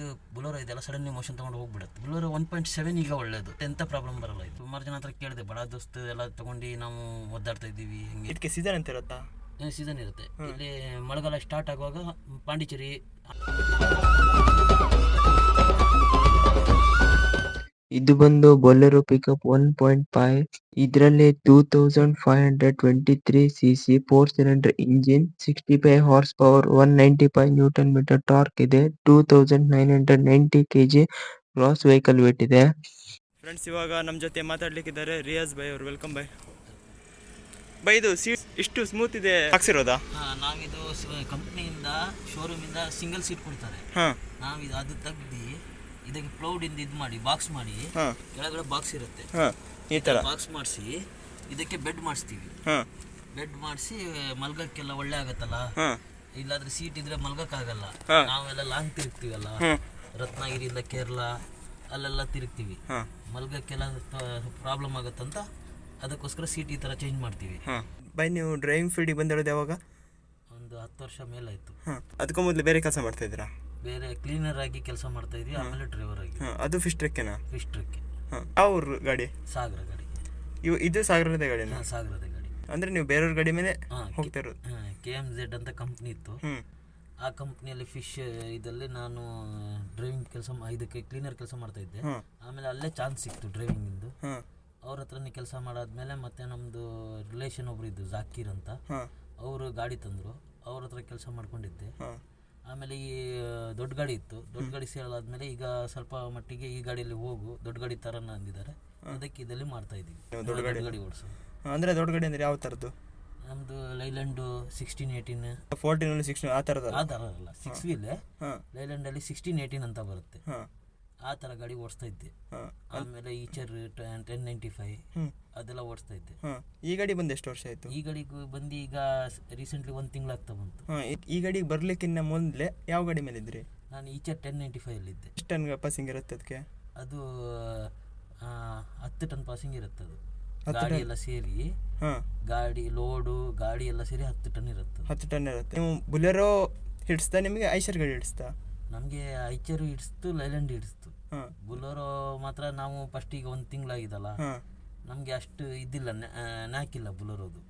ಇದು ಬುಲೋರೋ ಇದೆಲ್ಲ suddenly motion ತಗೊಂಡು ಹೋಗ್ಬಿಡುತ್ತೆ. ಬುಲೋರೋ ಒನ್ ಪಾಯಿಂಟ್ ಸೆವೆನ್ ಈಗ ಒಳ್ಳೇದು. ಎಂಥ ಪ್ರಾಬ್ಲಮ್ ಬರಲ್ಲ ಇದು. ಸುಮಾರು ಜನ ಹತ್ರ ಕೇಳಿದೆ ಬಡ ದೋಸ್ತ ಎಲ್ಲ ತೊಗೊಂಡು ನಾವು ಒದ್ದಾಡ್ತಾ ಇದ್ದೀವಿ ಹಿಂಗೆ. ಇದಕ್ಕೆ ಸೀಸನ್ ಅಂತ ಇರುತ್ತಾ? ಸೀಸನ್ ಇರುತ್ತೆ. ಇಲ್ಲಿ ಮಳೆಗಾಲ ಸ್ಟಾರ್ಟ್ ಆಗುವಾಗ ಪಾಂಡಿಚೇರಿ ಇದು ಬಂದು Bolero pickup one point five ಇದರಲ್ಲಿ two thousand five hundred twenty three C C C four cylinder engine sixty five horsepower one ninety five newton metre torque ಇದೆ two thousand nine hundred ninety K G gross vehicle weight ಇದೆ. Friends ಇವಾಗ ನಮ್ಮ ಜೊತೆ ಮಾತಾಡ್ಲಿಕ್ಕಿದ್ದಾರೆ ರಿಯಾಜ್ ಬೈ ಅವ್ರು. Welcome bye bye ಇದು seat ಇಷ್ಟು smooth ಇದೆ ಹಾಕ್ಸಿರೋದಾ? ನಾವಿದು ಕಂಪ್ನಿಯಿಂದ ಶೋರೂಮಿಂದ ಸಿಂಗಲ್ ಸೀಟ್ ಕೊಡ್ತಾರೆ. ಹಾಂ. ನಾವು ಇದು ಅದು ತೆಗ್ದು ಇದಕ್ಕೆ ಇಂದ ಇದು ಮಾಡಿ ಬಾಕ್ಸ್ ಮಾಡಿ ಕೆಳಗಡೆ ಬಾಕ್ಸ್ ಇರುತ್ತೆ. ಈ ತರ. ಬಾಕ್ಸ್ ಮಾಡಿಸಿ ಇದಕ್ಕೆ ಬೆಡ್ ಮಾಡಿಸ್ತೀವಿ. ಬೆಡ್ ಮಾಡಿಸಿ ಮಲ್ಗಕ್ಕೆಲ್ಲ ಒಳ್ಳೆ ಆಗತ್ತಲ್ಲ? ಇಲ್ಲಾದ್ರೆ ಸೀಟ್ ಇದ್ರೆ ಮಲ್ಗಕ್ಕಾಗಲ್ಲ. ನಾವೆಲ್ಲ ಲಾಂಗ್ ತಿರುಗ್ತೀವಲ್ಲ. ರತ್ನಗಿರಿಯಿಂದ ಕೇರಳ ಅಲ್ಲೆಲ್ಲ ತಿರುಗ್ತೀವಿ. ಮಲ್ಗಕ್ಕೆಲ್ಲ ಪ್ರಾಬ್ಲಮ್ ಆಗುತ್ತಂತ ಅದಕ್ಕೋಸ್ಕರ ಸೀಟ್ ಈ ಥರ ಚೇಂಜ್ ಮಾಡ್ತೀವಿ. ಬೈ ನೀವು ಡ್ರೈವಿಂಗ್ ಫೀಲ್ಡಿಗೆ ಬಂದಿರೋದು ಯಾವಾಗ? ಒಂದು ಹತ್ತು ವರ್ಷ ಮೇಲಾಯಿತು. ಅದಕ್ಕೂ ಮೊದಲು ಬೇರೆ ಕೆಲಸ ಮಾಡ್ತಾ ಇದ್ದೀರಾ? ಬೇರೆ ಕ್ಲೀನರ್ ಆಗಿ ಕೆಲಸ ಮಾಡ್ತಾ ಇದ್ವಿ ಆಮೇಲೆ ಡ್ರೈವರ್ ಆಗಿ. ಹಾಂ ಅದು ಫಿಶ್ ಟ್ರೆಕ್ಕೆನಾ ಫಿಶ್ ಟ್ರಕ್ ಹಾಂ ಯಾವ ಗಾಡಿ? ಸಾಗರ ಗಾಡಿ. ಇವು ಇದು ಸಾಗರದ ಗಾಡಿನಾ ಹಾ, ಸಾಗರದ ಗಾಡಿ. ಅಂದರೆ ನೀವು ಬೇರೆಯವ್ರ ಗಾಡಿ ಮೇಲೆ ಹಾ, ಹೋಗ್ತಾ ಇರೋದು? ಕೆ ಎಂ ಝೆಡ್ ಅಂತ ಕಂಪ್ನಿ ಇತ್ತು. ಆ ಕಂಪ್ನಿಯಲ್ಲಿ ಫಿಶ್ ಇದರಲ್ಲಿ ನಾನು ಡ್ರೈವಿಂಗ್ ಕೆಲಸ ಇದಕ್ಕೆ ಕ್ಲೀನರ್ ಕೆಲಸ ಮಾಡ್ತಾ ಇದ್ದೆ. ಆಮೇಲೆ ಅಲ್ಲೇ ಚಾನ್ಸ್ ಸಿಕ್ತು ಡ್ರೈವಿಂಗಿಂದು ಇಂದು. ಅವ್ರ ಹತ್ರನೇ ಕೆಲಸ ಮಾಡಾದ್ಮೇಲೆ ಮತ್ತೆ ನಮ್ಮದು ರಿಲೇಷನ್ ಒಬ್ರು ಇದ್ದು ಜಾಕೀರ್ ಅಂತ. ಹಾಂ. ಅವರು ಗಾಡಿ ತಂದರು. ಅವ್ರ ಹತ್ರ ಕೆಲಸ ಮಾಡ್ಕೊಂಡಿದ್ದೆ. ಹಾಂ. ಆಮೇಲೆ ಈ ದೊಡ್ಡ ಗಾಡಿ ಇತ್ತು. ದೊಡ್ಡ ಗಾಡಿ ಸೇಲ್ ಆದ್ಮೇಲೆ ಈಗ ಸ್ವಲ್ಪ ಮಟ್ಟಿಗೆ ಈ ಗಾಡಿಯಲ್ಲಿ ಹೋಗು. ದೊಡ್ಡ ಗಾಡಿ ತರನ ಅಂದಿದ್ದಾರೆ. ಅದಕ್ಕೆ ಇದರಲ್ಲಿ ಮಾಡ್ತಾ ಇದ್ದೀವಿ. ಅಂದ್ರೆ ದೊಡ್ಡ ಗಾಡಿ ಓಡಿಸೋದು ಅಂದರೆ ದೊಡ್ಡ ಗಾಡಿ ಅಂದರೆ ಯಾವ ತರದ್ದು? ನಮ್ದು Leyland sixteen eighteen fourteen sixteen ಆ ಥರದ ಆ ಥರ ಅಲ್ಲ ಸಿಕ್ಸ್ ವೀಲ್ ಲೈಲ್ಯಾಂಡಲ್ಲಿ ಸಿಕ್ಸ್ಟೀನ್ ಏಯ್ಟೀನ್ ಅಂತ ಬರುತ್ತೆ. ಆ ಥರ ಗಾಡಿ ಓಡಿಸ್ತಾ ಇದ್ದೆ. ಆಮೇಲೆ ಈಚರ್ ಟೆನ್ ನೈಂಟಿ ಫೈವ್ ಅದೆಲ್ಲ ಓಡಿಸ್ತಾ ಇದ್ದೆ. ಈ ಗಾಡಿ ಬಂದು ಎಷ್ಟು ವರ್ಷ ಆಯಿತು? ಈ ಗಾಡಿಗೆ ಬಂದು ಈಗ ರೀಸೆಂಟ್ಲಿ ಒಂದು ತಿಂಗಳಾಗ್ತಾ ಬಂತು. ಈ ಗಾಡಿಗೆ ಬರ್ಲಿಕ್ಕಿನ್ನ ಮೊದಲೇ ಯಾವ ಗಾಡಿ ಮೇಲೆ ಇದ್ರಿ? ನಾನು ಈಚರ್ ಟೆನ್ ನೈಂಟಿ ಇದ್ದೆ ಎಷ್ಟು ಟನ್ ಪಾಸಿಂಗ್ ಇರುತ್ತೆ ಅದಕ್ಕೆ ಅದು ಹತ್ತು ಟನ್ ಪಾಸಿಂಗ್ ಇರುತ್ತೆ ಅದು. ಗಾಡಿ ಎಲ್ಲ ಸೇರಿ ಗಾಡಿ ಲೋಡು ಗಾಡಿ ಎಲ್ಲ ಸೇರಿ ಹತ್ತು ಟನ್ ಇರುತ್ತೆ ಹತ್ತು ಟನ್ ಇರುತ್ತೆ. ನೀವು ಬುಲೆರೋ ಹಿಡಿಸ್ತಾ ನಿಮಗೆ ಐಶರ್ ಗಾಡಿ ಹಿಡಿಸ್ತಾ? ನಮಗೆ ಐಚರು ಹಿಡಿಸ್ತು ಲೈಲ್ಯಾಂಡ್ ಹಿಡಿಸ್ತು. ಬುಲೋರು ಮಾತ್ರ ನಾವು ಫಸ್ಟ್ ಈಗ ಒಂದು ತಿಂಗಳಾಗಿದಲ್ಲ. ನಮಗೆ ಅಷ್ಟು ಇದಿಲ್ಲ ನ್ಯಾಕಿಲ್ಲ ಬುಲೋರೋದು.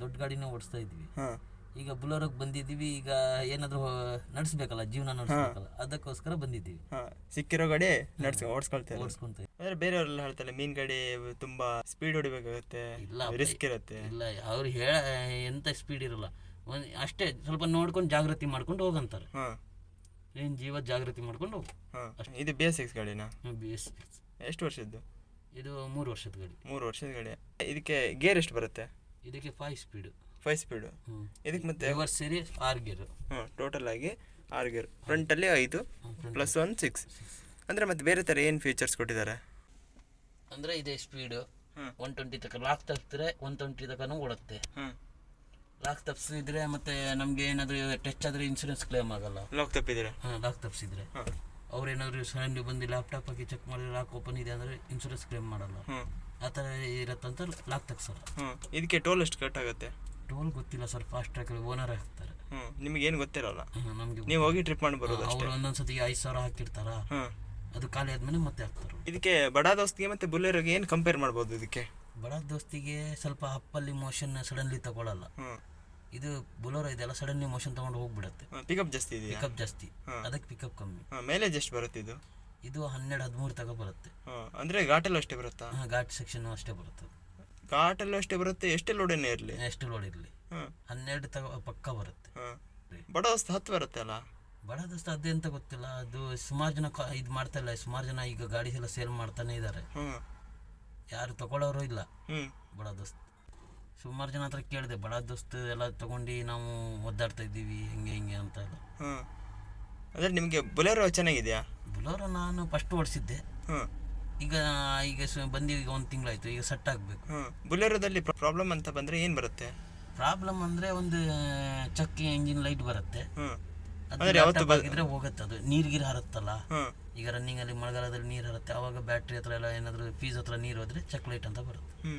ದೊಡ್ಡ ಗಾಡಿನೇ ಓಡಿಸ್ತಾ ಇದ್ವಿ. ಈಗ ಬುಲೋರೋಗೆ ಬಂದಿದ್ದೀವಿ ಈಗ ಏನಾದರೂ ನಡೆಸ್ಬೇಕಲ್ಲ ಜೀವನ ನಡೆಸ್ಬೇಕಲ್ಲ ಅದಕ್ಕೋಸ್ಕರ ಬಂದಿದ್ದೀವಿ. ಸಿಕ್ಕಿರೋ ಗಾಡಿ ನಡ್ಸ್ ಓಡಿಸ್ಕೊಳ್ತೇವೆ ಓಡಿಸ್ಕೊಂತ ಅಂದ್ರೆ ಬೇರೆಯವರೆಲ್ಲ ಹೇಳ್ತಾರೆ ಮೀನ್ ಗಾಡಿ ತುಂಬಾ ಸ್ಪೀಡ್ ಹೊಡಿಬೇಕಾಗುತ್ತೆ ಇಲ್ಲ ರಿಸ್ಕ್ ಇರುತ್ತೆ. ಇಲ್ಲ ಅವ್ರು ಹೇಳ ಎಂತ ಸ್ಪೀಡ್ ಇರಲ್ಲ. ಒಂದು ಅಷ್ಟೇ ಸ್ವಲ್ಪ ನೋಡ್ಕೊಂಡು ಜಾಗೃತಿ ಮಾಡ್ಕೊಂಡು ಹೋಗಂತಾರೆ. ಏನು ಜೀವ ಜಾಗೃತಿ ಮಾಡ್ಕೊಂಡು ಹೋಗು. ಹಾಂ ಇದು ಬಿ ಎಸ್ ಸಿಕ್ಸ್ ಗಾಡಿನಾ? ಬಿ ಎಸ್ ಎಷ್ಟು ವರ್ಷದ್ದು? ಇದು ಮೂರು ವರ್ಷದ ಗಾಡಿ. ಮೂರು ವರ್ಷದ ಗಾಡಿ. ಇದಕ್ಕೆ ಗೇರ್ ಎಷ್ಟು ಬರುತ್ತೆ? ಇದಕ್ಕೆ ಫೈವ್ ಸ್ಪೀಡ್ ಫೈವ್ ಸ್ಪೀಡು ಇದಕ್ಕೆ ಮತ್ತೆ? ರಿವರ್ಸ್ ಸೇರಿ ಆರ್ ಗೇರು ಹಾಂ ಟೋಟಲ್ ಆಗಿ ಆರ್ ಗೇರ್ ಫ್ರಂಟಲ್ಲಿ ಐದು ಪ್ಲಸ್ ಒನ್ ಸಿಕ್ಸ್ ಅಂದರೆ ಮತ್ತೆ ಬೇರೆ ಥರ ಏನು ಫೀಚರ್ಸ್ ಕೊಟ್ಟಿದ್ದಾರೆ? ಅಂದರೆ ಇದೇ ಸ್ಪೀಡು. ಒನ್ ಟ್ವೆಂಟಿ ತನಕ ಲಾಕ್ ತಪ್ಪಿದ್ರೆ ಒನ್ ಟ್ವೆಂಟಿ ತನಕ ಓಡುತ್ತೆ. ಹಾಂ ಲಾಕ್ ತಪ್ಪಿಸಿದ್ರೆ ಮತ್ತೆ ನಮ್ಗೆ ಏನಾದರೂ ಟಚ್ ಆದ್ರೆ ಇನ್ಸೂರೆನ್ಸ್ ಕ್ಲೇಮ್ ಆಗಲ್ಲ. ಲಾಕ್ ತಪ್ಪಿದ್ರೆ? ಹಾಂ ಲಾಕ್ ತಪ್ಪಿಸಿದ್ರೆ ಅವ್ರು ಏನಾದ್ರು ಸಡನ್ಲಿ ಬಂದು ಲ್ಯಾಪ್ಟಾಪ್ ಹಾಕಿ ಚೆಕ್ ಮಾಡಿದ್ರೆ ಲಾಕ್ ಓಪನ್ ಇದೆ ಅಂದ್ರೆ ಇನ್ಸೂರೆನ್ಸ್ ಕ್ಲೇಮ್ ಮಾಡಲ್ಲ. ಆ ಥರ ಇರತ್ತಂತ ಲಾಕ್ ತಗ್ಸಲ್ಲ ಇದಕ್ಕೆ ಟೋಲ್ ಎಷ್ಟು ಕಟ್ ಆಗುತ್ತೆ? ಟೋಲ್ ಗೊತ್ತಿಲ್ಲ ಸರ್ ಫಾಸ್ಟ್ ಟ್ರ್ಯಾಕ್ ಓನರ್ ಹಾಕ್ತಾರೆ. ನಿಮ್ಗೆ ಏನು ಗೊತ್ತಿರಲ್ಲ? ನಮಗೆ ನೀವು ಹೋಗಿ ಟ್ರಿಪ್ ಮಾಡಿ ಬರೋದು ಅವ್ರು ಒಂದೊಂದು ಸತಿ ಐದು ಸಾವಿರ ಹಾಕಿರ್ತಾರ? ಅದು ಖಾಲಿ ಆದ್ಮೇಲೆ ಮತ್ತೆ ಹಾಕ್ತಾರೆ. ಇದಕ್ಕೆ ಬಡ ದೋಸ್ತಿಗೆ ಮತ್ತೆ ಬುಲೆರೋಗೆ ಏನು ಕಂಪೇರ್ ಮಾಡ್ಬೋದು ಇದಕ್ಕೆ? ಬಡ ದೋಸ್ತಿಗೆ ಸ್ವಲ್ಪ ಅಪ್ಪಲ್ಲಿ ಮೋಷನ್ ಸಡನ್ಲಿ ತಗೊಳ್ಳಲ್ಲ ಇದು ಬುಲೋರೋ ಇದೆಲ್ಲ ಸಡನ್ಲಿ ಮೋಷನ್ ತಗೊಂಡು ಹೋಗ್ಬಿಡುತ್ತೆ. ಪಿಕಪ್ ಜಾಸ್ತಿ ಇದೆ ಪಿಕಪ್ ಜಾಸ್ತಿ. ಅದಕ್ಕೆ ಪಿಕಪ್ ಕಮ್ಮಿ. ಮೇಲೆ ಮೈಲೇಜ್ ಎಷ್ಟು ಬರುತ್ತೆ ಇದು? ಇದು ಹನ್ನೆರಡು ಹದಿಮೂರು ತಗೋ ಬರುತ್ತೆ. ಅಂದ್ರೆ ಘಾಟಲ್ಲಿ ಅಷ್ಟೇ ಬರುತ್ತಾ? ಹಾಂ ಘಾಟ್ ಸೆಕ್ಷನ್ ಅಷ್ಟೇ ಬರುತ್ತೆ. ಘಾಟಲ್ಲೂ ಅಷ್ಟೇ ಬರುತ್ತೆ ಎಷ್ಟು ಲೋಡೇನೇ ಇರಲಿ? ಎಷ್ಟು ಲೋಡ್ ಇರಲಿ. ಹನ್ನೆರಡು ತಗೋ ಪಕ್ಕ ಬರುತ್ತೆ. ಹಾಂ. ಬಡ ವಸ್ತು ಹತ್ತು ಬರುತ್ತೆ ಅಲ್ಲ? ಬಡ ದೋಸ್ತ ಅದೇ ಅಂತ ಗೊತ್ತಿಲ್ಲ. ಅದು ಸುಮಾರು ಜನ ಇದು ಮಾಡ್ತಾ ಇಲ್ಲ. ಸುಮಾರು ಜನ ಈಗ ಗಾಡಿ ಎಲ್ಲ ಸೇಲ್ ಮಾಡ್ತಾನೆ ಇದ್ದಾರೆ ಹಾಂ. ಯಾರು ತಗೊಳ್ಳೋರು ಇಲ್ಲ. ಬಡ ದೋಸ್ತ್. ಸುಮಾರು ಜನ ಹತ್ರ ಕೇಳಿದೆ ಬಡ ದೋಸ್ತ್ ಎಲ್ಲ ತಗೊಂಡು ನಾವು ಒದ್ದಾಡ್ತಾ ಇದ್ದೀವಿ ಹಿಂಗೆ ಹಿಂಗೆ ಅಂತ ಎಲ್ಲ. ಹಾಂ ಅಂದರೆ ನಿಮಗೆ ಬುಲೆರೋ ಚೆನ್ನಾಗಿದೆಯಾ? ಬುಲೋರ ನಾನು ಫಸ್ಟ್ ಓಡಿಸಿದ್ದೆ. ಹಾಂ ಈಗ ಈಗ ಸು- ಬಂದು ಈಗ ಒಂದು ತಿಂಗಳಾಯ್ತು ಈಗ ಸೆಟ್ ಆಗಬೇಕು. ಹಾಂ ಬುಲೆರೋದಲ್ಲಿ ಪ್ರಾಬ್ಲಮ್ ಅಂತ ಬಂದರೆ ಏನು ಬರುತ್ತೆ? ಪ್ರಾಬ್ಲಮ್ ಅಂದರೆ ಒಂದು ಚಕ್ಕಿ ಎಂಜಿನ್ ಲೈಟ್ ಬರುತ್ತೆ. ಹಾಂ ಅದು ಅಂದ್ರೆ ಯಾವತ್ತು laptop ಆಗಿದ್ರೆ ಹೋಗುತ್ತೆ ಅದು. ನೀರ್ಗೀರು ಹರುತ್ತಲ್ಲ? ಹಾಂ ಈಗ ರನ್ನಿಂಗಲ್ಲಿ ಮಳೆಗಾಲದಲ್ಲಿ ನೀರು ಹರುತ್ತೆ ಆವಾಗ ಬ್ಯಾಟ್ರಿ ಹತ್ರ ಎಲ್ಲ ಏನಾದರೂ ಫೀಸ್ ಹತ್ರ ನೀರು ಹೋದ್ರೆ ಚೆಕ್ ಲೈಟ್ ಅಂತ ಬರುತ್ತೆ. ಹ್ಞೂ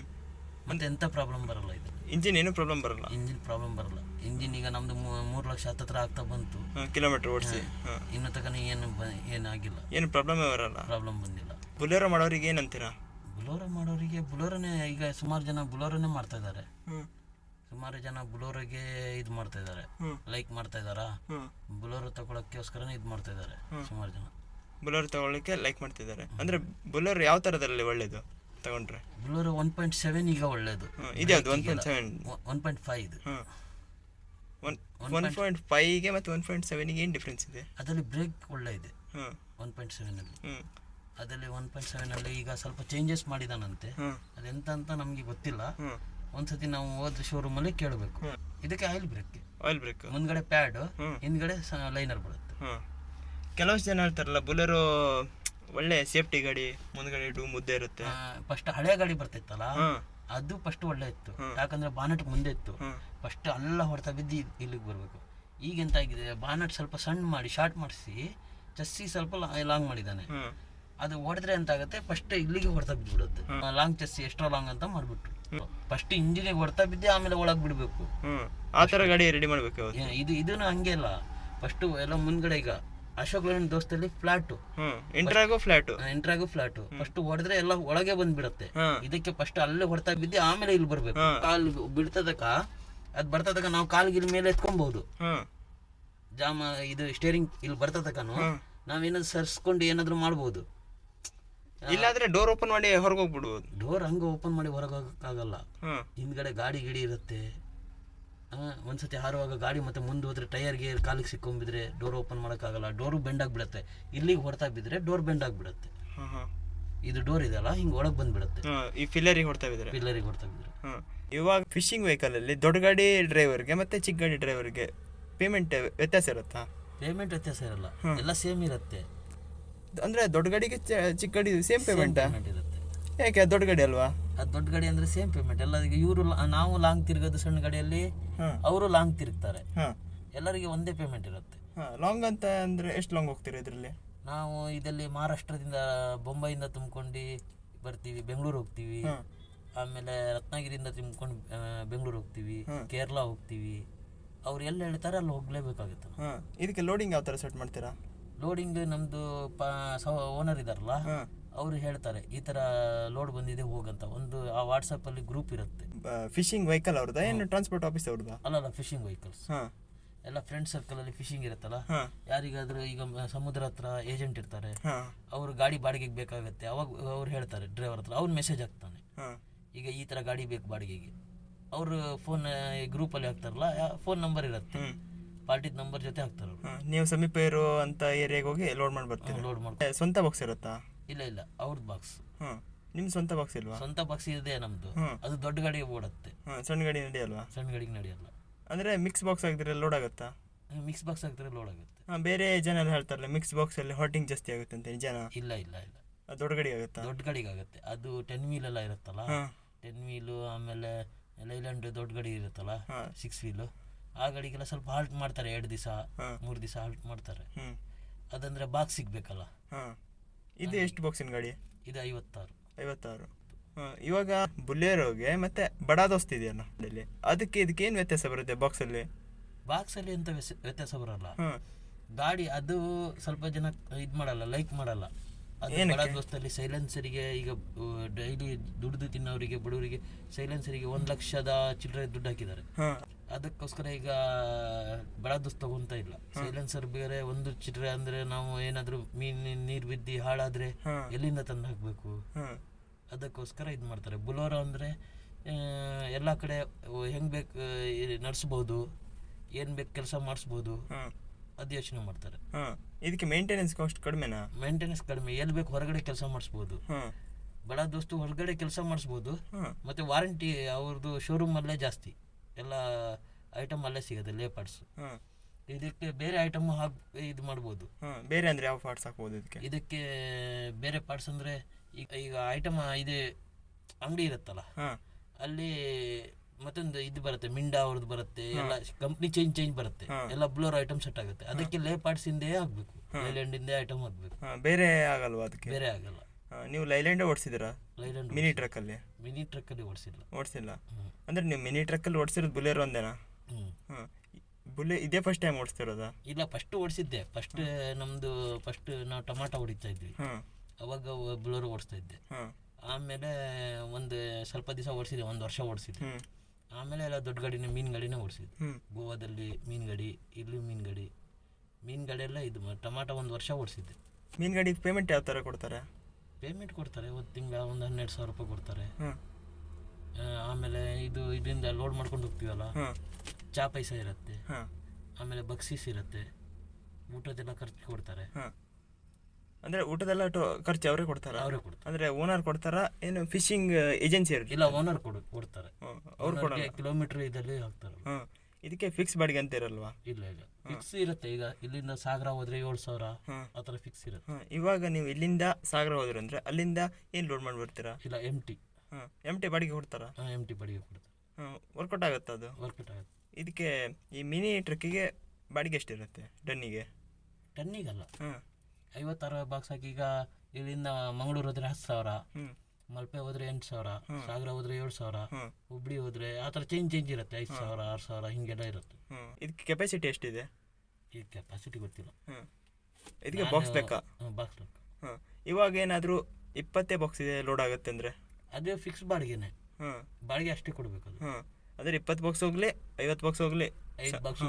ಮತ್ತೆ ಎಂತ ಪ್ರಾಬ್ಲಮ್ ಬರಲ್ಲ ಇದು? ಇಂಜಿನ್ ಏನು ಪ್ರಾಬ್ಲಮ್ ಬರಲ್ಲ. ಇಂಜಿನ್ ಪ್ರಾಬ್ಲಮ್ ಬರಲ್ಲ. ಇಂಜಿನ್ ಈಗ ನಮ್ದು ಮೂರು ಲಕ್ಷ ಹತ್ತತ್ರ ಆಗ್ತಾ ಬಂತು. ಕಿಲೋಮೀಟರ್ ಓಡಿಸಿ. ಇನ್ನು ತನಕ ಏನು ಏನಾಗಿಲ್ಲ ಏನು ಪ್ರಾಬ್ಲಮ್ ಬರಲ್ಲ? ಪ್ರಾಬ್ಲಮ್ ಬಂದಿಲ್ಲ. ಬುಲೆರೋ ಮಾಡೋರಿಗೆ ಏನಂತೀರಾ? ಬುಲೋರ ಮಾಡೋರಿಗೆ ಬುಲೋರನೇ ಈಗ ಸುಮಾರು ಜನ ಬುಲೋರನೇ ಮಾಡ್ತಾ ಇದ್ದಾರೆ. ಸುಮಾರು ಜನ ಬುಲೋರಿಗೆ ಇದು ಮಾಡ್ತಾ ಇದ್ದಾರೆ. ಲೈಕ್ ಮಾಡ್ತಾ ಇದಾರ ಬುಲೋರ್ ಬುಲೋರ ತಗೊಳಕ್ಕೋಸ್ಕರನೇ ಇದು ಮಾಡ್ತಾ ಇದ್ದಾರೆ ಸುಮಾರು ಜನ. ಬುಲೋರ್ ತಗೊಳ್ಳಿಕ್ಕೆ ಲೈಕ್ ಮಾಡ್ತಿದ್ದಾರೆ ಅಂದ್ರೆ ಬುಲೋರ್ ಯಾವ ತರದಲ್ಲಿ ಒಳ್ಳೇದು? ತಗೊಂಡ್ರೆ? ಬ್ಲೂರು ಒನ್ ಪಾಯಿಂಟ್ ಸೆವೆನ್ ಈಗ ಒಳ್ಳೇದು. ಇದೆ ಇದ್ಯಾವುದು? One point seven one point five ಇದು. ಒನ್ ಒನ್ ಪಾಯಿಂಟ್ ಫೈವ್ಗೆ ಮತ್ತು ಒನ್ ಪಾಯಿಂಟ್ ಸೆವೆನ್ಗೆ ಏನು ಡಿಫ್ರೆನ್ಸ್ ಇದೆ? ಅದರಲ್ಲಿ ಬ್ರೇಕ್ ಒಳ್ಳೆ ಇದೆ ಒನ್ ಪಾಯಿಂಟ್ ಸೆವೆನಲ್ಲಿ ಅದರಲ್ಲಿ ಒನ್ ಪಾಯಿಂಟ್ ಸೆವೆನಲ್ಲಿ ಈಗ ಸ್ವಲ್ಪ ಚೇಂಜಸ್ ಮಾಡಿದಾನಂತೆ. ಅದೆಂತ ಅಂತ ನಮಗೆ ಗೊತ್ತಿಲ್ಲ. ಒಂದ್ಸತಿ ನಾವು ಹೋದ ಶೋರೂಮಲ್ಲಿ ಕೇಳಬೇಕು. ಇದಕ್ಕೆ ಆಯಿಲ್ ಬ್ರೇಕ್ ಆಯಿಲ್ ಬ್ರೇಕ್ ಮುಂದ್ಗಡೆ ಪ್ಯಾಡ್. ಹಿಂದ್ಗಡೆ ಲೈನರ್ ಬರುತ್ತೆ. ಕೆಲವಷ್ಟು ಜನ ಹೇಳ್ತಾರಲ್ಲ ಬುಲೆರೋ ಒಳ್ಳೆ ಸೇಫ್ಟಿ ಗಾಡಿ ಮುಂದ್ಗಡೆ ಇಟ್ಟು ಮುದ್ದೆ ಇರುತ್ತೆ. ಫಸ್ಟ್ ಹಳೆ ಗಾಡಿ ಬರ್ತಿತ್ತಲ್ಲ? ಅದು ಫಸ್ಟ್ ಒಳ್ಳೆ ಇತ್ತು. ಯಾಕಂದ್ರೆ ಬಾನಟ್ ಮುಂದೆ ಇತ್ತು. ಫಸ್ಟ್ ಅಲ್ಲ ಹೊಡೆತ ಬಿದ್ದು ಇಲ್ಲಿಗೆ ಬರಬೇಕು. ಈಗ ಎಂತ ಆಗಿದೆ? ಬಾನಟ್ ಸ್ವಲ್ಪ ಸಣ್ಣ ಮಾಡಿ ಶಾರ್ಟ್ ಮಾಡಿಸಿ ಚಸ್ಸಿ ಸ್ವಲ್ಪ ಲಾಂಗ್ ಮಾಡಿದ್ದಾನೆ. ಅದು ಹೊಡೆದ್ರೆ ಅಂತ ಆಗುತ್ತೆ? ಫಸ್ಟ್ ಇಲ್ಲಿಗೆ ಹೊಡೆತ ಬಿದ್ಬಿಡುತ್ತೆ. ಲಾಂಗ್ ಚಸ್ಸಿ ಎಷ್ಟೋ ಲಾಂಗ್ ಅಂತ ಮಾಡ್ಬಿಟ್ರು. ಫಸ್ಟ್ ಇಂಜಿನಿಗೆ ಹೊಡೆತ ಬಿದ್ದೆ ಆಮೇಲೆ ಒಳಗೆ ಬಿಡಬೇಕು. ಆ ಥರ ಗಾಡಿ ರೆಡಿ ಮಾಡಬೇಕು ಇದು ಇದನ್ನು ಹಂಗೆ ಇಲ್ಲ ಫಸ್ಟು ಎಲ್ಲ ಮುಂದ್ಗಡೆ ಈಗ ಅಶೋಕ್ ಲೇಲ್ಯಾಂಡ್ ದೋಸ್ತಲ್ಲಿ ಫ್ಲಾಟು ಇಂಟ್ರಾಗೋ ಫ್ಲ್ಯಾಟು ಇಂಟ್ರಾಗೋ ಫ್ಲಾಟು ಫಸ್ಟ್ ಹೊಡೆದ್ರೆ ಎಲ್ಲ ಒಳಗೆ ಬಂದ್ಬಿಡತ್ತೆ. ಬಿಡುತ್ತೆ ಇದಕ್ಕೆ ಫಸ್ಟ್ ಅಲ್ಲೇ ಹೊಡ್ತಾ ಬಿದ್ದು ಆಮೇಲೆ ಇಲ್ಲಿ ಬರ್ಬೇಕು. ಕಾಲ್ ಬಿಡ್ತದಕ ಅದ್ ಬರ್ತದಕ ನಾವು ಕಾಲು ಇಲ್ಲಿ ಮೇಲೆ ಎತ್ಕೊಬಹುದು ಜಾಮ ಇದು ಸ್ಟೇರಿಂಗ್ ಇಲ್ಲಿ ಬರ್ತದಕನು ನಾವ್ ನಾವೇನಾದ್ರು ಸರ್ಸ್ಕೊಂಡು ಏನಾದ್ರು ಮಾಡ್ಬೋದು. ಇಲ್ಲಾದ್ರೆ ಡೋರ್ ಓಪನ್ ಮಾಡಿ ಹೊರಗೆ ಹೋಗ್ಬಿಡ್ಬೋದು. ಡೋರ್ ಹಂಗ ಓಪನ್ ಮಾಡಿ ಹೊರಗೆ ಹೋಗಕ್ಕಾಗಲ್ಲ. ಹಿಂದ್ಗಡೆ ಗಾಡಿ ಗಿಡಿ ಇರುತ್ತೆ. ಒಂದ್ಸತಿ ಹಾರುವಾಗ ಗಾಡಿ ಮತ್ತೆ ಮುಂದೆ ಹೋದ್ರೆ ಗೇರ್ ಕಾಲಿಗೆ ಸಿಕ್ಕೊಂಬಿದ್ರೆ ಡೋರ್ ಓಪನ್ ಮಾಡೋಕ್ಕಾಗಲ್ಲ ಡೋರು ಬೆಂಡ್ ಆಗಿಬಿಡುತ್ತೆ ಇಲ್ಲಿಗೆ ಹೊಡ್ತಾ ಬಿದ್ರೆ ಡೋರ್ ಬೆಂಡ್ ಆಗಿಬಿಡುತ್ತೆ ಇದು ಡೋರ್ ಇದೆಯಲ್ಲ ಹಿಂಗೆ ಒಳಗೆ ಬಂದ್ಬಿಡುತ್ತೆ. ಈ ಫಿಲ್ಲರಿಗೆ ಹೊಡ್ತಾ ಇದ್ದಾರೆ ಪಿಲ್ಲರಿಗೆ ಹೊಡ್ತಾ ಬಿದ್ರೆ ಹಾಂ. ಇವಾಗ ಫಿಶಿಂಗ್ ವೆಹಿಕಲಲ್ಲಿ ದೊಡ್ಡ ಗಾಡಿ ಡ್ರೈವರ್ಗೆ ಮತ್ತು ಚಿಕ್ಕ ಗಾಡಿ ಡ್ರೈವರ್ಗೆ ಪೇಮೆಂಟ್ ವ್ಯತ್ಯಾಸ ಇರುತ್ತಾ? ಪೇಮೆಂಟ್ ವ್ಯತ್ಯಾಸ ಇರಲ್ಲ. ಎಲ್ಲ ಸೇಮ್ ಇರುತ್ತೆ. ಅಂದರೆ ದೊಡ್ಡ ಗಾಡಿಗೆ ಚಿಕ್ಕ ಗಾಡಿ ಸೇಮ್ ಪೇಮೆಂಟಾ ಪೇಮೆಂಟ್ ಇರುತ್ತೆ. ಯಾಕೆ? ಅದು ದೊಡ್ಡ ಗಾಡಿ ಅಲ್ವಾ? ಅದು ದೊಡ್ಡ ಗಾಡಿ ಅಂದ್ರೆ ಸೇಮ್ ಪೇಮೆಂಟ್ ಎಲ್ಲ ಈಗ ಇವರು ನಾವು ಲಾಂಗ್ ತಿರುಗೋದು ಸಣ್ಣ ಗಾಡಿಯಲ್ಲಿ ಅವರು ಲಾಂಗ್ ತಿರುಗ್ತಾರೆ. ಎಲ್ಲರಿಗೆ ಒಂದೇ ಪೇಮೆಂಟ್ ಇರುತ್ತೆ. ಲಾಂಗ್ ಅಂತ ಅಂದ್ರೆ ಎಷ್ಟು ಲಾಂಗ್ ಹೋಗ್ತೀರಾ ಇದರಲ್ಲಿ? ನಾವು ಇದರಲ್ಲಿ ಮಹಾರಾಷ್ಟ್ರದಿಂದ ಬೊಂಬೈಯಿಂದ ತುಂಬಿಕೊಂಡು ಬರ್ತೀವಿ ಬೆಂಗಳೂರು ಹೋಗ್ತೀವಿ. ಆಮೇಲೆ ರತ್ನಗಿರಿಯಿಂದ ತುಂಬ್ಕೊಂಡು ಬೆಂಗಳೂರು ಹೋಗ್ತೀವಿ. ಕೇರಳ ಹೋಗ್ತೀವಿ. ಅವ್ರು ಎಲ್ಲ ಹೇಳ್ತಾರೆ ಅಲ್ಲಿ ಹೋಗ್ಲೇಬೇಕಾಗುತ್ತೆ ಇದಕ್ಕೆ ಲೋಡಿಂಗ್ ಯಾವ ಥರ ಸೆಟ್ ಮಾಡ್ತೀರಾ? ಲೋಡಿಂಗ್ ನಮ್ಮದು ಪ ಓನರ್ ಇದಾರಲ್ಲ ಅವರು ಹೇಳ್ತಾರೆ ಈ ತರ ಲೋಡ್ ಬಂದಿದೆ ಹೋಗಂತ. ಒಂದು ಆ ವಾಟ್ಸಪ್ಪಲ್ಲಿ ಗ್ರೂಪ್ ಇರುತ್ತೆ. ಫಿಶಿಂಗ್ ವೆಹಿಕಲ್ ಅವ್ರದ್ದು? ಏನು ಟ್ರಾನ್ಸ್ಪೋರ್ಟ್ ಆಫೀಸ್ ಅವ್ರದ್ದು? ಅಲ್ಲಲ್ಲ ಫಿಶಿಂಗ್ ವೆಹಿಕಲ್ಸ್ ಎಲ್ಲ ಫ್ರೆಂಡ್ ಸರ್ಕಲ್ ಅಲ್ಲಿ ಫಿಶಿಂಗ್ ಇರುತ್ತಲ್ಲ? ಯಾರಿಗಾದ್ರೂ ಈಗ ಸಮುದ್ರ ಹತ್ರ ಏಜೆಂಟ್ ಇರ್ತಾರೆ. ಅವ್ರು ಗಾಡಿ ಬಾಡಿಗೆಗೆ ಬೇಕಾಗುತ್ತೆ. ಅವಾಗ ಅವ್ರು ಹೇಳ್ತಾರೆ ಡ್ರೈವರ್ ಹತ್ರ. ಅವ್ರು ಮೆಸೇಜ್ ಹಾಕ್ತಾನೆ. ಈಗ ಈ ತರ ಗಾಡಿ ಬೇಕು ಬಾಡಿಗೆಗೆ. ಅವರು ಫೋನ್ ಗ್ರೂಪ್ ಅಲ್ಲಿ ಹಾಕ್ತಾರಲ್ಲ ಫೋನ್ ನಂಬರ್ ಇರುತ್ತೆ. ಪಾರ್ಟಿದ್ ನಂಬರ್ ಜೊತೆ ಹಾಕ್ತಾರೆ ನೀವು ಸಮೀಪ ಇರೋ ಅಂತ ಏರಿಯಾಗೆ ಹೋಗಿ ಲೋಡ್ ಮಾಡಿ ಬರ್ತೀರಾ ಲೋಡ್ ಮಾಡಿ ಸ್ವಂತ ಬಾಕ್ಸ್ ಇರುತ್ತಾ? ಇಲ್ಲ ಇಲ್ಲ. ಅವ್ರದ್ದು ಬಾಕ್ಸ್ ಹಾಂ ನಿಮ್ಮ ಸ್ವಂತ ಬಾಕ್ಸ್ ಇಲ್ವಾ? ಸ್ವಂತ ಬಾಕ್ಸ್ ಇದೆ ನಮ್ಮದು ಹ್ಮ್. ಅದು ದೊಡ್ಡ ಗಾಡಿಗೆ ಓಡುತ್ತೆ. ಹಾಂ ಸಣ್ಣ ಗಾಡಿ ನಡೆಯಲ್ವಾ? ಸಣ್ಣ ಗಾಡಿಗೆ ನಡೆಯಲ್ಲ. ಅಂದರೆ ಮಿಕ್ಸ್ ಬಾಕ್ಸ್ ಆಗಿದ್ರೆ ಲೋಡ್ ಆಗುತ್ತಾ? ಮಿಕ್ಸ್ ಬಾಕ್ಸ್ ಆಗಿದ್ರೆ ಲೋಡ್ ಆಗುತ್ತೆ. ಹಾಂ ಬೇರೆ ಜನ ಎಲ್ಲ ಹೇಳ್ತಾರಲ್ಲ ಮಿಕ್ಸ್ ಬಾಕ್ಸಲ್ಲಿ ಹಾಟಿಂಗ್ ಜಾಸ್ತಿ ಆಗುತ್ತೆ ಅಂತ ಜನ. ಇಲ್ಲ ಇಲ್ಲ ಇಲ್ಲ. ಅದು ದೊಡ್ಡ ಗಾಡಿ ಆಗುತ್ತಾ? ದೊಡ್ಡ ಗಾಡಿಗೆ ಆಗುತ್ತೆ. ಅದು ಟೆನ್ ವೀಲ್ ಎಲ್ಲ ಇರುತ್ತಲ್ಲ ಟೆನ್ ವೀಲು ಆಮೇಲೆ ಲೈಲ್ಯಾಂಡ್ ದೊಡ್ಡ ಗಾಡಿ ಇರುತ್ತಲ್ಲ ಸಿಕ್ಸ್ ವೀಲು ಆ ಗಾಡಿಗೆಲ್ಲ ಸ್ವಲ್ಪ ಹಾಲ್ಟ್ ಮಾಡ್ತಾರೆ ಎರಡು ದಿವಸ ಮೂರು ದಿವಸ ಹಾಲ್ಟ್ ಮಾಡ್ತಾರೆ. ಅದಂದ್ರೆ ಬಾಕ್ಸ್ ಸಿಗ್ಬೇಕಲ್ಲ. ಇದು ಎಷ್ಟು ಬಾಕ್ಸಿನ ಗಾಡಿ? ಇದು ಐವತ್ತಾರು. ಐವತ್ತಾರು. ಇವಾಗ ಬುಲೆರೋಗೆ ಮತ್ತೆ ಬಡಾ ದೋಸ್ತ್ ಇದೆಯಲ್ಲ ಇಲ್ಲಿ ಅದಕ್ಕೆ ಇದಕ್ಕೆ ಏನು ವ್ಯತ್ಯಾಸ ಬರುತ್ತೆ ಬಾಕ್ಸಲ್ಲಿ ಬಾಕ್ಸಲ್ಲಿ ಎಂತ ವ್ಯಸ- ವ್ಯತ್ಯಾಸ ಬರಲ್ಲ. ಗಾಡಿ ಅದು ಸ್ವಲ್ಪ ಜನ ಇದು ಮಾಡಲ್ಲ ಲೈಕ್ ಮಾಡಲ್ಲ. ಅದು? ಬಡ ದೋಸ್ತಲ್ಲಿ ಸೈಲೆನ್ಸರಿಗೆ ಈಗ ಡೈಲಿ ದುಡ್ದು ತಿನ್ನೋರಿಗೆ ಬಡವರಿಗೆ ಸೈಲೆನ್ಸರಿಗೆ ಒಂದು ಲಕ್ಷದ ಚಿಲ್ಲರೆ ದುಡ್ಡು ಹಾಕಿದ್ದಾರೆ. ಅದಕ್ಕೋಸ್ಕರ ಈಗ ಬಡ ದೋಸ್ತ್ ತಗೊಂತ ಇಲ್ಲ. ಸೈಲೆನ್ಸರ್ ಬೇರೆ ಒಂದು ಚಿಟ್ರೆ ಅಂದ್ರೆ ನಾವು ಏನಾದರೂ ಮೀನ್ ನೀರ್ ಬಿದ್ದಿ ಹಾಳಾದ್ರೆ ಎಲ್ಲಿಂದ ತಂದು ಹಾಕ್ಬೇಕು? ಅದಕ್ಕೋಸ್ಕರ ಇದು ಮಾಡ್ತಾರೆ. ಬುಲೋರ ಅಂದ್ರೆ ಎಲ್ಲಾ ಕಡೆ ಹೆಂಗ್ ಬೇಕು ನಡೆಸ್ಬೋದು ಏನ್ ಬೇಕು ಕೆಲಸ ಮಾಡಿಸ್ಬೋದು ಅದು ಯೋಚನೆ ಮಾಡ್ತಾರೆ. ಇದಕ್ಕೆ ಮೇಂಟೆನೆನ್ಸ್ ಕಾಸ್ಟ್ ಕಡಿಮೆನಾ? ಮೇಂಟೆನೆನ್ಸ್ ಕಡಿಮೆ. ಎಲ್ಲಿ ಬೇಕು ಹೊರಗಡೆ ಕೆಲಸ ಮಾಡಿಸ್ಬೋದು. ಬಡ ದೋಸ್ತು ಹೊರಗಡೆ ಕೆಲಸ ಮಾಡಿಸ್ಬೋದು. ಮತ್ತೆ ಮತ್ತು ವಾರಂಟಿ ಅವ್ರದ್ದು ಶೋರೂಮಲ್ಲೇ ಜಾಸ್ತಿ. ಎಲ್ಲ ಐಟಮ್ ಅಲ್ಲೇ ಸಿಗುತ್ತೆ ಲೇ ಪಾರ್ಟ್ಸ್ ಹಾಂ ಇದಕ್ಕೆ ಬೇರೆ ಐಟಮ್ ಹಾಕ್ ಇದು ಮಾಡ್ಬೋದು. ಬೇರೆ ಅಂದರೆ ಯಾವ ಪಾರ್ಟ್ಸ್ ಹಾಕ್ಬೋದು ಇದಕ್ಕೆ? ಇದಕ್ಕೆ ಬೇರೆ ಪಾರ್ಟ್ಸ್ ಅಂದ್ರೆ ಈಗ ಈಗ ಐಟಮ್ ಇದೆ ಅಂಗಡಿ ಇರುತ್ತಲ್ಲ ಅಲ್ಲಿ ಮತ್ತೊಂದು ಇದು ಬರುತ್ತೆ ಮಿಂಡಾ ಅವ್ರದ್ದು ಬರುತ್ತೆ ಎಲ್ಲ ಕಂಪ್ನಿ ಚೇಂಜ್ ಚೇಂಜ್ ಬರುತ್ತೆ. ಎಲ್ಲ ಬ್ಲೋರ್ ಐಟಮ್ ಸೆಟ್ ಆಗುತ್ತೆ. ಅದಕ್ಕೆ ಲೇ ಪಾರ್ಟ್ಸ್ ಇಂದೇ ಆಗ್ಬೇಕು ಲೈಲ್ಯಾಂಡ್ ಇಂದೇ ಐಟಮ್ ಹಾಕ್ಬೇಕು. ಬೇರೆ ಆಗಲ್ವಾ ಅದಕ್ಕೆ? ಬೇರೆ ಆಗಲ್ಲ. ನೀವು ಲೈಲ್ಯಾಂಡೇ ಓಡಿಸಿದಿರಾ ಲೈಲ್ಯಾಂಡ್ ಮಿನಿ ಟ್ರಕ್ಕಲ್ಲಿ? ಮಿನಿ ಟ್ರಕ್ಕಲ್ಲಿ ಓಡಿಸಿಲ್ಲ. ಓಡಿಸಿಲ್ಲ? ಅಂದ್ರೆ ನೀವು ಮಿನಿ ಟ್ರಕ್ಕಲ್ಲಿ ಓಡಿಸಿರೋದು ಬುಲೆರೋ ಒಂದೇನಾ? ಹ್ಞೂ ಹಾಂ. ಬುಲೆ ಇದೇ ಫಸ್ಟ್ ಟೈಮ್ ಓಡಿಸ್ತಿರೋದಾ? ಇಲ್ಲ ಫಸ್ಟ್ ಓಡಿಸಿದ್ದೆ. ಫಸ್ಟ್ ನಮ್ಮದು ಫಸ್ಟ್ ನಾವು ಟೊಮಾಟೊ ಹೊಡಿತಾ ಇದ್ವಿ. ಅವಾಗ ಬ್ಲೋರ್ ಓಡಿಸ್ತಾ ಇದ್ದೆ. ಆಮೇಲೆ ಒಂದು ಸ್ವಲ್ಪ ದಿವಸ ಓಡಿಸಿದೆ ಒಂದು ವರ್ಷ ಓಡಿಸಿದ್ದೆ. ಆಮೇಲೆ ಎಲ್ಲ ದೊಡ್ಡ ಗಾಡಿನ ಮೀನು ಗಾಡಿನೇ ಓಡಿಸಿದ್ದೆ ಗೋವಾದಲ್ಲಿ ಮೀನು ಗಾಡಿ ಇಲ್ಲಿ ಮೀನು ಗಾಡಿ ಮೀನು ಗಾಡಿಯೆಲ್ಲ ಎಲ್ಲ ಇದು ಟೊಮಾಟೊ ಒಂದು ವರ್ಷ ಓಡಿಸಿದ್ದೆ. ಮೀನು ಗಾಡಿಗೆ ಪೇಮೆಂಟ್ ಯಾವ ಥರ ಕೊಡ್ತಾರೆ? ಪೇಮೆಂಟ್ ಕೊಡ್ತಾರೆ ಒಂದು ತಿಂಗಳ ಒಂದು ಹನ್ನೆರಡು ಸಾವಿರ ರೂಪಾಯಿ ಕೊಡ್ತಾರೆ. ಆಮೇಲೆ ಇದು ಇದರಿಂದ ಲೋಡ್ ಮಾಡ್ಕೊಂಡು ಹೋಗ್ತೀವಲ್ಲ? ಚಾ ಪೈಸಾ ಇರುತ್ತೆ. ಆಮೇಲೆ ಬಕ್ಸೀಸ್ ಇರುತ್ತೆ. ಊಟದೆಲ್ಲ ಖರ್ಚು ಕೊಡ್ತಾರೆ. ಅಂದ್ರೆ ಊಟದೆಲ್ಲ ಖರ್ಚು ಅವರೇ ಕೊಡ್ತಾರೆ? ಅವರೇ ಕೊಡ್ತಾರೆ. ಅಂದ್ರೆ ಓನರ್ ಕೊಡ್ತಾರ? ಏನು ಫಿಶಿಂಗ್ ಏಜೆನ್ಸಿ ಇರುತ್ತೆ? ಇಲ್ಲ ಓನರ್ ಕೊಡು ಕೊಡ್ತಾರೆ. ಅವ್ರು ಕಿಲೋಮೀಟರ್ ಇದರಲ್ಲಿ ಹಾಕ್ತಾರೆ. ಇದಕ್ಕೆ ಫಿಕ್ಸ್ ಬಾಡಿಗೆ ಅಂತ ಇರಲ್ವಾ? ಇಲ್ಲ ಇಲ್ಲ. ಫಿಕ್ಸ್ ಇರುತ್ತೆ. ಈಗ ಇಲ್ಲಿಂದ ಸಾಗರ ಹೋದ್ರೆ ಏಳು ಸಾವಿರ ಹಾಂ. ಆ ಥರ ಫಿಕ್ಸ್ ಇರುತ್ತೆ. ಹಾಂ. ಇವಾಗ ನೀವು ಇಲ್ಲಿಂದ ಸಾಗರ ಹೋದ್ರೆ ಅಂದರೆ ಅಲ್ಲಿಂದ ಏನು ಲೋಡ್ ಮಾಡಿ ಬರ್ತೀರಾ ಇಲ್ಲ ಎಂ ಟಿ ಹಾಂ. ಎಂ ಟಿ ಬಾಡಿಗೆ ಕೊಡ್ತಾರಾ? ಎಂ ಟಿ ಬಾಡಿಗೆ ಕೊಡ್ತಾರೆ. ಹಾಂ. ವರ್ಕೌಟ್ ಆಗುತ್ತೆ ಅದು? ವರ್ಕೌಟ್ ಆಗುತ್ತೆ. ಇದಕ್ಕೆ ಈ ಮಿನಿ ಟ್ರಕ್ಕಿಗೆ ಬಾಡಿಗೆ ಎಷ್ಟಿರುತ್ತೆ ಟನ್ನಿಗೆ ಟನ್ನಿಗಲ್ಲ ಹಾಂ. ಐವತ್ತಾರು ಬಾಕ್ಸ್ ಹಾಕಿ ಈಗ ಇಲ್ಲಿಂದ ಮಂಗಳೂರು ಹೋದ್ರೆ ಹತ್ತು ಸಾವಿರ. ಹ್ಞೂ ಮಲ್ಪೆ ಹೋದ್ರೆ ಎಂಟು ಸಾವಿರ ಸಾಗರ ಹೋದ್ರೆ ಏಳು ಸಾವಿರ ಹುಬ್ಳಿ ಹೋದ್ರೆ ಆ ಥರ ಚೇಂಜ್ ಚೇಂಜ್ ಇರುತ್ತೆ. ಐದು ಸಾವಿರ ಆರು ಸಾವಿರ ಹಿಂಗೆಲ್ಲ ಇರುತ್ತೆ. ಇದಕ್ಕೆ ಕೆಪಾಸಿಟಿ ಎಷ್ಟಿದೆ? ಈ ಕೆಪಾಸಿಟಿ ಗೊತ್ತಿಲ್ಲ. ಇದಕ್ಕೆ ಬಾಕ್ಸ್ ಬೇಕಾ? ಬಾಕ್ಸ್ ಹಾಂ ಇವಾಗ ಏನಾದರೂ ಇಪ್ಪತ್ತೇ ಬಾಕ್ಸ್ ಇದೆ ಲೋಡ್ ಆಗುತ್ತೆ ಅಂದರೆ? ಅದೇ ಫಿಕ್ಸ್ ಬಾಡಿಗೆನೆ. ಬಾಡಿಗೆ ಅಷ್ಟೇ ಕೊಡಬೇಕು ಅದು. ಅಂದರೆ ಇಪ್ಪತ್ತು ಬಾಕ್ಸ್ ಹೋಗಲಿ ಐವತ್ತು ಬಾಕ್ಸ್ ಹೋಗಲಿ ಐದು ಬಾಕ್ಸ್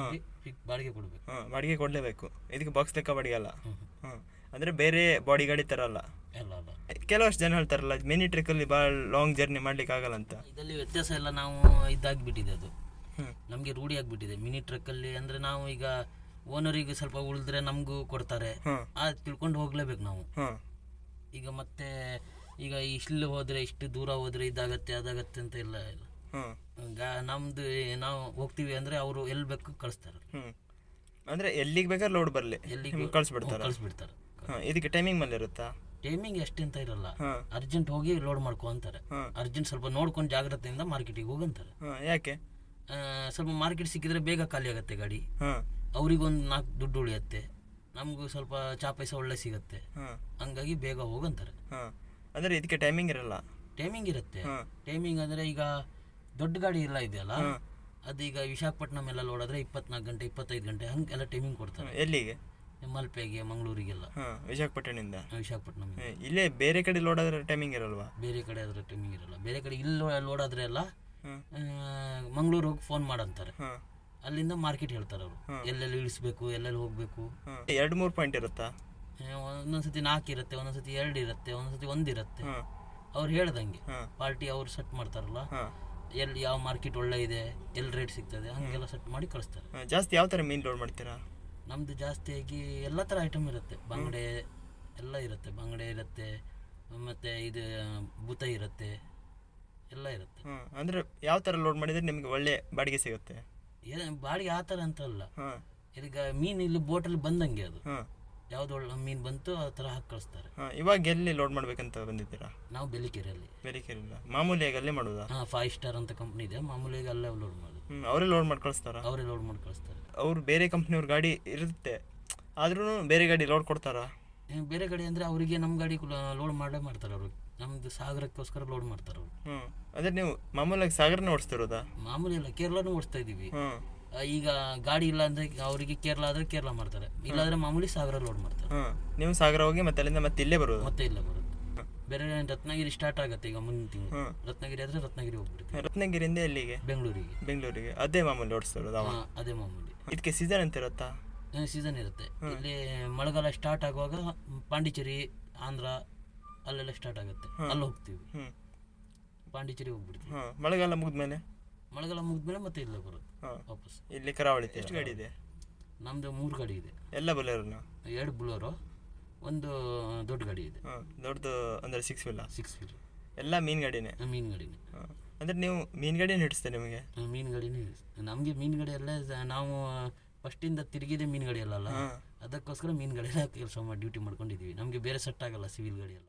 ಫಿಕ್ಸ್ ಬಾಡಿಗೆ ಕೊಡಬೇಕು. ಬಾಡಿಗೆ ಕೊಡಲೇಬೇಕು. ಇದಕ್ಕೆ ಬಾಕ್ಸ್ ಲೆಕ್ಕ ಬಾಡಿಗೆ ಅಲ್ಲ? ಹ್ಞೂ ಅಂದರೆ ಬೇರೆ ಬಾಡಿ ಗಾಡಿ ಥರ ಅಲ್ಲ. ಎಲ್ಲ ಅಲ್ಲ ಕೆಲವಷ್ಟು ಜನ ಹೇಳ್ತಾರಲ್ಲ ಮಿನಿ ಟ್ರಿಕ್ಕಲ್ಲಿ ಭಾಳ ಲಾಂಗ್ ಜರ್ನಿ ಮಾಡ್ಲಿಕ್ಕೆ ಆಗಲ್ಲ ಅಂತ. ಇದರಲ್ಲಿ ವ್ಯತ್ಯಾಸ ಎಲ್ಲ ನಾವು ಇದಾಗ್ಬಿಟ್ಟಿದೆ ಅದು. ನಮ್ಗೆ ರೂಢಿ ಆಗ್ಬಿಟ್ಟಿದೆ. ಮಿನಿ ಟ್ರಕ್ಕಲ್ಲಿ ಅಂದರೆ ನಾವು ಈಗ ಓನರಿಗೆ ಸ್ವಲ್ಪ ಉಳಿದ್ರೆ ನಮಗೂ ಕೊಡ್ತಾರೆ. ಆ ತಿಳ್ಕೊಂಡು ಹೋಗ್ಲೇಬೇಕು ನಾವು. ಈಗ ಮತ್ತೆ ಈಗ ಇಷ್ಟು ಹೋದ್ರೆ ಇಷ್ಟು ದೂರ ಹೋದ್ರೆ ಇದಾಗತ್ತೆ ಅದಾಗತ್ತೆ ಅಂತ ಇಲ್ಲ. ಇಲ್ಲ ಈಗ ನಮ್ದು ನಾವು ಹೋಗ್ತೀವಿ ಅಂದ್ರೆ ಅವರು ಎಲ್ಲಿ ಬೇಕು ಕಳಿಸ್ತಾರೆ. ಅಂದ್ರೆ ಅಂದರೆ ಎಲ್ಲಿಗೆ ಬೇಕಾದ್ರೆ ಲೋಡ್ ಬರಲಿ. ಎಲ್ಲಿಗೆ ಕಳಿಸ್ಬಿಡ್ತಾರೆ. ಕಳಿಸ್ಬಿಡ್ತಾರೆ. ಹಾಂ ಇದಕ್ಕೆ ಟೈಮಿಂಗ್ ಮೇಲೆ ಇರುತ್ತಾ? ಟೈಮಿಂಗ್ ಎಷ್ಟಂತ ಇರಲ್ಲ. ಹಾಂ. ಅರ್ಜೆಂಟ್ ಹೋಗಿ ಲೋಡ್ ಮಾಡ್ಕೊ ಅಂತಾರೆ. ಹಾಂ. ಅರ್ಜೆಂಟ್ ಸ್ವಲ್ಪ ನೋಡ್ಕೊಂಡು ಜಾಗ್ರತೆಯಿಂದ ಮಾರ್ಕೆಟಿಗೆ ಹೋಗಂತಾರೆ ಹಾಂ ಯಾಕೆ? ಆ, ಸ್ವಲ್ಪ ಮಾರ್ಕೆಟ್ ಸಿಕ್ಕಿದ್ರೆ ಬೇಗ ಖಾಲಿ ಆಗುತ್ತೆ ಗಾಡಿ. ಅವರಿಗೊಂದು ಅವ್ರಿಗೊಂದು ನಾಲ್ಕು ದುಡ್ಡು ಉಳಿಯುತ್ತೆ. ನಮಗೂ ಸ್ವಲ್ಪ ಚಾ ಪೈಸೆ ಒಳ್ಳೆ ಸಿಗುತ್ತೆ. ಹಾಂ. ಹಂಗಾಗಿ ಬೇಗ ಹೋಗಂತಾರೆ ಹಾಂ. ಅಂದರೆ ಇದಕ್ಕೆ ಟೈಮಿಂಗ್ ಇರಲ್ಲ. ಟೈಮಿಂಗ್ ಇರುತ್ತೆ. ಹಾಂ. ಟೈಮಿಂಗ್ ಅಂದರೆ ಈಗ ದೊಡ್ಡ ಗಾಡಿ ಎಲ್ಲ ಇದೆಯಲ್ಲ? ಅದೀಗ ವಿಶಾಖಪಟ್ಟಣಂ ಎಲ್ಲ ಲೋಡಾದ್ರೆ ಇಪ್ಪತ್ನಾಲ್ಕು ಗಂಟೆ ಇಪ್ಪತ್ತೈದು ಗಂಟೆ ಹಂಗೆಲ್ಲ ಟೈಮಿಂಗ್ ಕೊಡ್ತಾರೆ. ಎಲ್ಲಿಗೆ? ಮಲ್ಪೆಗೆ ಮಂಗಳೂರಿಗೆಲ್ಲ. ವಿಶಾಖಪಟ್ಟಣದಿಂದ? ವಿಶಾಖಪಟ್ಟಣ ಇಲ್ಲೇ ಬೇರೆ ಕಡೆ ಲೋಡ್ ಆದ್ರೆ ಟೈಮಿಂಗ್ ಇರಲ್ವಾ? ಬೇರೆ ಕಡೆ ಆದ್ರೆ ಟೈಮಿಂಗ್ ಇರಲ್ಲ. ಬೇರೆ ಕಡೆ ಇಲ್ಲಿ ಲೋಡ್ ಆದ್ರೆ ಎಲ್ಲ ಮಂಗಳೂರು ಹೋಗಿ ಫೋನ್ ಮಾಡಂತಾರೆ. ಅಲ್ಲಿಂದ ಮಾರ್ಕೆಟ್ ಹೇಳ್ತಾರೆ ಅವರು. ಎಲ್ಲೆಲ್ಲಿ ಇಳಿಸ್ಬೇಕು ಎಲ್ಲೆಲ್ಲಿ ಹೋಗ್ಬೇಕು. ಎರಡು ಮೂರು ಪಾಯಿಂಟ್ ಇರುತ್ತಾ? ಒಂದೊಂದ್ಸತಿ ನಾಲ್ಕು ಇರುತ್ತೆ ಒಂದೊಂದ್ಸತಿ ಎರಡು ಇರುತ್ತೆ ಒಂದೊಂದ್ಸತಿ ಒಂದು ಇರುತ್ತೆ. ಅವ್ರು ಹೇಳ್ದಂಗೆ. ಪಾರ್ಟಿ ಅವ್ರು ಸೆಟ್ ಮಾಡ್ತಾರಲ್ಲ. ಎಲ್ಲಿ ಯಾವ ಮಾರ್ಕೆಟ್ ಒಳ್ಳೆ ಇದೆ ಎಲ್ಲಿ ರೇಟ್ ಸಿಗ್ತದೆ ಹಂಗೆಲ್ಲ ಸೆಟ್ ಮಾಡಿ ಕಳಿಸ್ತಾರೆ. ಜಾಸ್ತಿ ಯಾವ ಥರ ಮೀನು ಲೋಡ್ ಮಾಡ್ತೀರಾ? ನಮ್ದು ಜಾಸ್ತಿಯಾಗಿ ಎಲ್ಲ ಥರ ಐಟಮ್ ಇರುತ್ತೆ. ಬಂಗಡೆ ಎಲ್ಲ ಇರುತ್ತೆ. ಬಂಗಡೆ ಇರುತ್ತೆ. ಮತ್ತೆ ಇದು ಭೂತ ಇರುತ್ತೆ. ಎಲ್ಲ ಇರುತ್ತೆ. ಅಂದ್ರೆ ಅಂದರೆ ಯಾವ ತರ ಲೋಡ್ ಮಾಡಿದ್ರೆ ನಿಮಗೆ ಒಳ್ಳೆ ಬಾಡಿಗೆ ಸಿಗುತ್ತೆ? ಏನು ಬಾಡಿಗೆ ಆ ತರ ಅಂತ ಅಲ್ಲ. ಹಾಂ. ಈಗ ಮೀನು ಇಲ್ಲಿ ಬೋಟಲ್ಲಿ ಬಂದಂಗೆ ಅದು. ಹಾಂ. ಯಾವ್ದು ಒಳ್ಳೆ ಮೀನು ಬಂತು ಆ ತರ ಹಾಕಿ ಕಳಿಸ್ತಾರೆ. ಹಾಂ ಇವಾಗ ಎಲ್ಲಿ ಲೋಡ್ ಮಾಡ್ಬೇಕಂತ ಬಂದಿದ್ದೀರಾ? ನಾವು ಬೆಲಿಕೆರೆಯಲ್ಲಿ. ಬೆಲಿಕೆರೆ ಮಾಮೂಲಿಯಾಗಿ ಅಲ್ಲೇ ಮಾಡೋದಾ? ಹಾಂ ಫೈವ್ ಸ್ಟಾರ್ ಅಂತ ಕಂಪ್ನಿ ಇದೆ. ಮಾಮೂಲಿಯಾಗಿ ಅಲ್ಲೇ ಲೋಡ್ ಮಾಡೋದು. ಅವರೇ ಲೋಡ್ ಮಾಡಿ ಕಳಿಸ್ತಾರ? ಅವರೇ ಲೋಡ್ ಮಾಡಿ ಕಳಿಸ್ತಾರೆ. ಅವ್ರು ಬೇರೆ ಕಂಪ್ನಿಯವ್ರ ಗಾಡಿ ಇರುತ್ತೆ. ಆದ್ರೂ ಬೇರೆ ಗಾಡಿ ಲೋಡ್ ಕೊಡ್ತಾರ? ಬೇರೆ ಗಾಡಿ ಅಂದ್ರೆ ಅವರಿಗೆ ನಮ್ಮ ಗಾಡಿ ಲೋಡ್ ಮಾಡೇ ಮಾಡ್ತಾರೆ ಅವರು. ನಮ್ದು ಸಾಗರಕ್ಕೋಸ್ಕರ ಲೋಡ್ ಮಾಡ್ತಾರೆ ಅವರು. ಅದೇ ನೀವು ಮಾಮೂಲಾಗಿ ಸಾಗರನ ಓಡಿಸ್ತಿರೋದಾ? ಮಾಮೂಲಿ ಇಲ್ಲ ಕೇರಳನೂ ಓಡಿಸ್ತಾ ಇದ್ದೀವಿ ಹ್ಞೂ ಈಗ ಗಾಡಿ ಇಲ್ಲ ಅಂದ್ರೆ ಅವರಿಗೆ ಕೇರಳ ಆದ್ರೆ ಕೇರಳ ಮಾಡ್ತಾರೆ. ಇಲ್ಲಾಂದ್ರೆ ಮಾಮೂಲಿ ಸಾಗರ ಲೋಡ್ ಮಾಡ್ತಾರೆ. ನೀವು ಸಾಗರ ಹೋಗಿ ಮತ್ತೆ ಅಲ್ಲಿಂದ ಮತ್ತೆ ಇಲ್ಲೇ ಬರೋದು? ಮತ್ತೆ ಇಲ್ಲ ಬರುತ್ತೆ ಬೇರೆ ರತ್ನಗಿರಿ ಸ್ಟಾರ್ಟ್ ಆಗುತ್ತೆ ಈಗ ಮುಂದಿನ ತಿಂಗಳು. ರತ್ನಗಿರಿ ಆದ್ರೆ ರತ್ನಗಿರಿ ಹೋಗ್ಬಿಡ್ತೀವಿ. ರತ್ನಗಿರಿಯಿಂದ ಎಲ್ಲಿಗೆ? ಬೆಂಗಳೂರಿಗೆ. ಬೆಂಗಳೂರಿಗೆ. ಅದೇ ಮಾಮೂಲಿ ಓಡಿಸ್ತಿರೋದು ಅವ ಹಾ, ಅದೇ ಮಾಮೂಲಿ. ಇದಕ್ಕೆ ಸೀಸನ್ ಅಂತ ಇರುತ್ತಾ? ಸೀಸನ್ ಇರುತ್ತೆ. ಇಲ್ಲಿ ಮಳೆಗಾಲ ಸ್ಟಾರ್ಟ್ ಆಗುವಾಗ ಪಾಂಡಿಚೇರಿ ಆಂಧ್ರ ಅಲ್ಲೆಲ್ಲ ಸ್ಟಾರ್ಟ್ ಆಗುತ್ತೆ. ಅಲ್ಲಿ ಹೋಗ್ತೀವಿ. ಹ್ಞೂ ಪಾಂಡಿಚೇರಿ ಹೋಗ್ಬಿಡ್ತೀವಿ. ಹಾಂ ಮಳೆಗಾಲ ಮುಗಿದ್ಮೇಲೆ? ಮಳೆಗಾಲ ಮುಗಿದ್ಮೇಲೆ ಮತ್ತೆ ಇಲ್ಲೇ ಬರುತ್ತೆ ಹಾಂ. ವಾಪಸ್. ಇಲ್ಲಿ ಕರಾವಳಿ ಎಷ್ಟು ಗಾಡಿ ಇದೆ? ನಮ್ದು ಮೂರು ಗಾಡಿ ಇದೆ. ಎಲ್ಲ ಬಲೇರನ? ಎರಡು ಬುಲೋರು. ಒಂದು ದೊಡ್ಡ ಗಾಡಿ ಇದೆ. ದೊಡ್ಡದು ಅಂದರೆ ಸಿಕ್ಸ್ ವಿಲ್ಲ ಸಿಕ್ಸ್ ವೀಲ್ ಎಲ್ಲ ಮೀನು ಗಾಡಿನೇ? ಮೀನು ಗಾಡಿನೇ. ಹಾಂ ಅಂದರೆ ನೀವು ಮೀನು ಗಾಡಿನೇ ಹಿಡಿಸ್ತೇನೆ ನಿಮಗೆ? ಮೀನು ಗಾಡಿನೇ ನಮಗೆ ಮೀನು ಗಾಡಿ ಎಲ್ಲ ನಾವು ಫಸ್ಟಿಂದ ತಿರುಗಿದೆ ಮೀನು ಗಾಡಿ ಅಲ್ಲ? ಅದಕ್ಕೋಸ್ಕರ ಮೀನು ಎಲ್ಲ ಕೆಲಸ ಮಾಡಿ ಡ್ಯೂಟಿ ಮಾಡ್ಕೊಂಡಿದ್ದೀವಿ. ನಮಗೆ ಬೇರೆ ಸೆಟ್ ಆಗಲ್ಲ ಸಿವಿಲ್ ಗಾಡಿ ಎಲ್ಲ